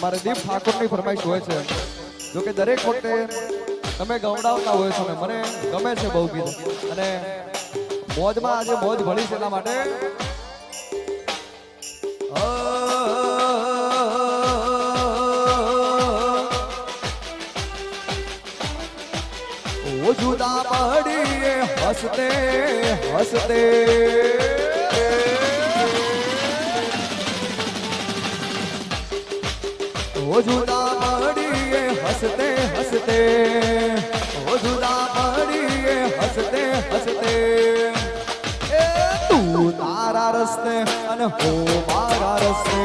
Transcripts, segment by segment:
અમારે દીપ ઠાકોરની ફરમાઈશ હોય છે. જો કે દરેક વખતે તમે ગવડાવતા હોય છો ને, મને ગમે છે બહુ ગીત. અને મોજમાં આજે મોજ ભળી છે એના માટે. જુદા પડીએ હસતે હસતે. जुदा पड़िए हँसते हँसते। वो जुदा पड़िए हँसते हँसते। तू तारा रस्ते, अन हो मारा रस्ते।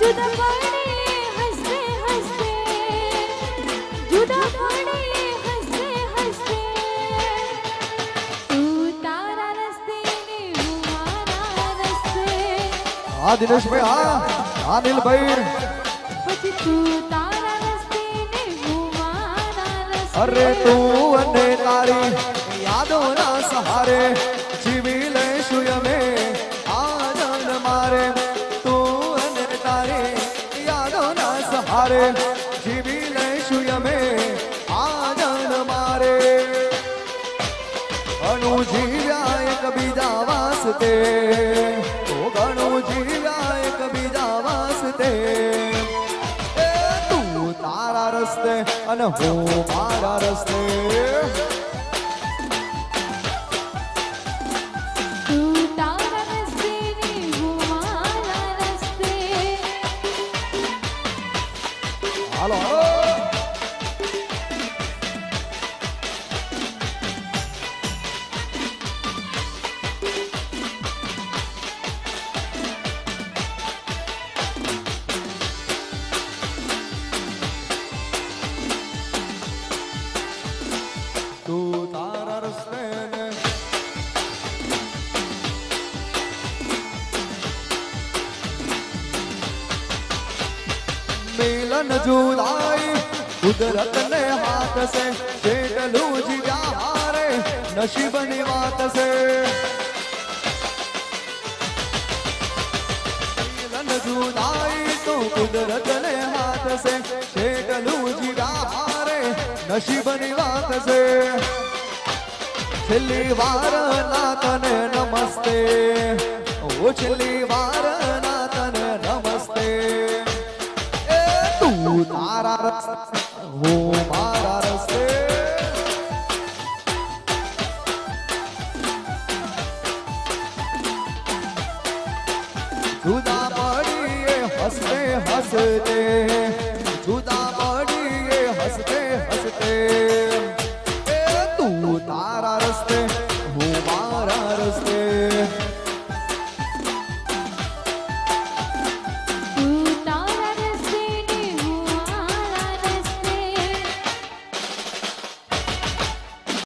जुदा હા દિનેશભાઈ હા હા નીલભાઈ પછી તું તારા રસ્તે ને હું મારા રસ્તે અરે તું અને તારી યાદોના સહારે જીવી લઈશું અમે આનંદ મારે તું અને તારી યાદોના સહારે જીવી લઈશું અમે આનંદ મારે ઘણું જીવ્યા એક બીજા વાસતે અને હું મારા રસ્તે. હાલો હાલો. મિલન જુદાઈ કુદરત ને હાથ સે જેટલું જીવ્યા હારે નસીબની વાત છે મિલન જુદાઈ તો કુદરત ને હાથ સે જેટલું જીવ્યા હારે નસીબની વાત છે છેલ્લી વાર ના તને નમસ્તે ઓ છેલ્લી વાર ના જુદા પડીએ હસતે હસતે, જુદા પડીએ હસતે હસતે. એ તું તારા રસ્તે, હું મારા રસ્તે.